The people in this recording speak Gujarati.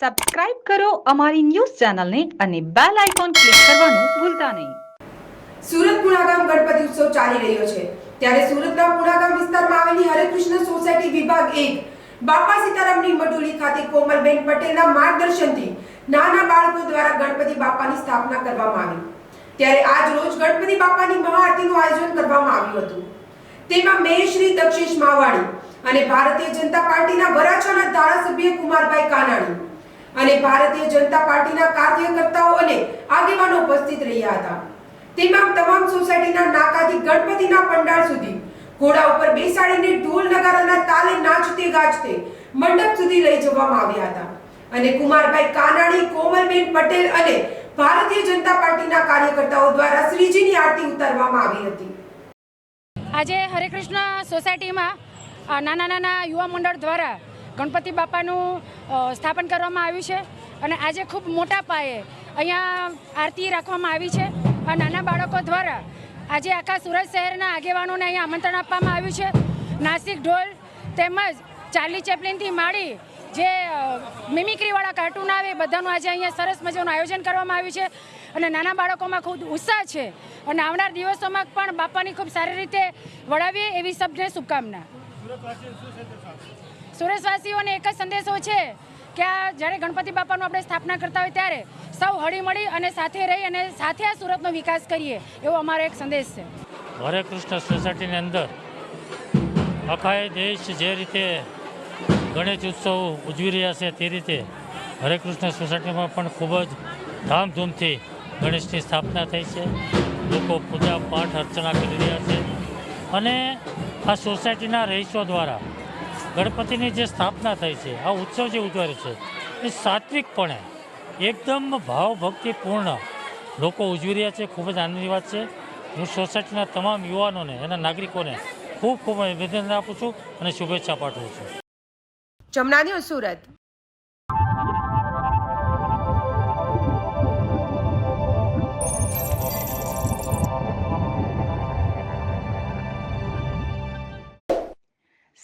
સબસ્ક્રાઇબ કરો અમારી ન્યૂઝ ચેનલને અને બેલ આઇકોન ક્લિક કરવાનું ભૂલતા નહીં. સુરત પુણાગામ ગણપતિ ઉત્સવ ચાલી રહ્યો છે. ત્યારે સુરતના પુણાગામ વિસ્તારમાં આવેલી હરેકૃષ્ણ સોસાયટી વિભાગ એક, બાપા સીતારામની મડુલી ખાતે કોમલબેન પટેલના માર્ગદર્શનથી નાના બાળકો દ્વારા ગણપતિ બાપાની સ્થાપના કરવામાં આવી. ત્યારે આજ રોજ ગણપતિ બાપાની મહાઆરતીનું આયોજન કરવામાં આવ્યું હતું. તેમાં મેયશ્રી દક્ષેશ માવાણી અને ભારતીય જનતા પાર્ટીના વરાછાના ધારાસભ્ય કુમારભાઈ કાનાણી અને ભારતીય જનતા પાર્ટીના કાર્યકર્તાઓ અને આગેવાનો ઉપસ્થિત રહ્યા હતા. તેમાં તમામ સોસાયટીના નાકાથી ગણપતિના પંડાળ સુધી, ઘોડા ઉપર બેસાડીને ઢોલ નગારાના તાલે નાચતે ગાજતે મંડપ સુધી લઈ જવામાં આવ્યા હતા. અને કુમારભાઈ કાનાણી, કોમલબેન પટેલ અને ભારતીય જનતા પાર્ટીના કાર્યકર્તાઓ દ્વારા શ્રીજીની આરતી ઉતારવામાં આવી હતી. આજે હરે કૃષ્ણ સોસાયટીમાં નાના નાના યુવા મંડળ દ્વારા ગણપતિ બાપાનું સ્થાપન કરવામાં આવ્યું છે અને આજે ખૂબ મોટા પાયે અહીંયા આરતી રાખવામાં આવી છે આ નાના બાળકો દ્વારા. આજે આખા સુરત શહેરના આગેવાનોને અહીંયા આમંત્રણ આપવામાં આવ્યું છે. નાસિક ઢોલ તેમજ ચાર્લી ચેપલિનથી માળી જે મિમિક્રીવાળા કાર્ટૂન આવે બધાનું આજે અહીંયા સરસ મજાનું આયોજન કરવામાં આવ્યું છે અને નાના બાળકોમાં ખૂબ ઉત્સાહ છે. અને આવનાર દિવસોમાં પણ બાપાની ખૂબ સારી રીતે વળાવીએ એવી સબને શુભકામના. સુરેશવાસીઓને એક જ સંદેશો છે કે આ જ્યારે ગણપતિ બાપાનું આપણે સ્થાપના કરતા હોય ત્યારે સૌ હળીમળી અને સાથે રહી અને સાથે આ સુરતનો વિકાસ કરીએ એવો અમારો એક સંદેશ છે. હરે કૃષ્ણ સોસાયટીની અંદર આખા દેશ જે રીતે ગણેશ ઉત્સવ ઉજવી રહ્યા છે તે રીતે હરે કૃષ્ણ સોસાયટીમાં પણ ખૂબ જ ધામધૂમથી ગણેશની સ્થાપના થઈ છે. લોકો પૂજા પાઠ અર્ચના કરી રહ્યા છે. અને આ સોસાયટીના રહીશો દ્વારા ગણપતિની જે સ્થાપના થઈ છે, આ ઉત્સવ જે ઉજવાય છે, એ સાત્વિકપણે એકદમ ભાવભક્તિપૂર્ણ લોકો ઉજવી રહ્યા છે. ખૂબ જ આનંદની વાત છે. હું સોસાયટીના તમામ યુવાનોને એના નાગરિકોને ખૂબ ખૂબ અભિનંદન આપું છું અને શુભેચ્છા પાઠવું છું. ન્યૂઝ સુરત.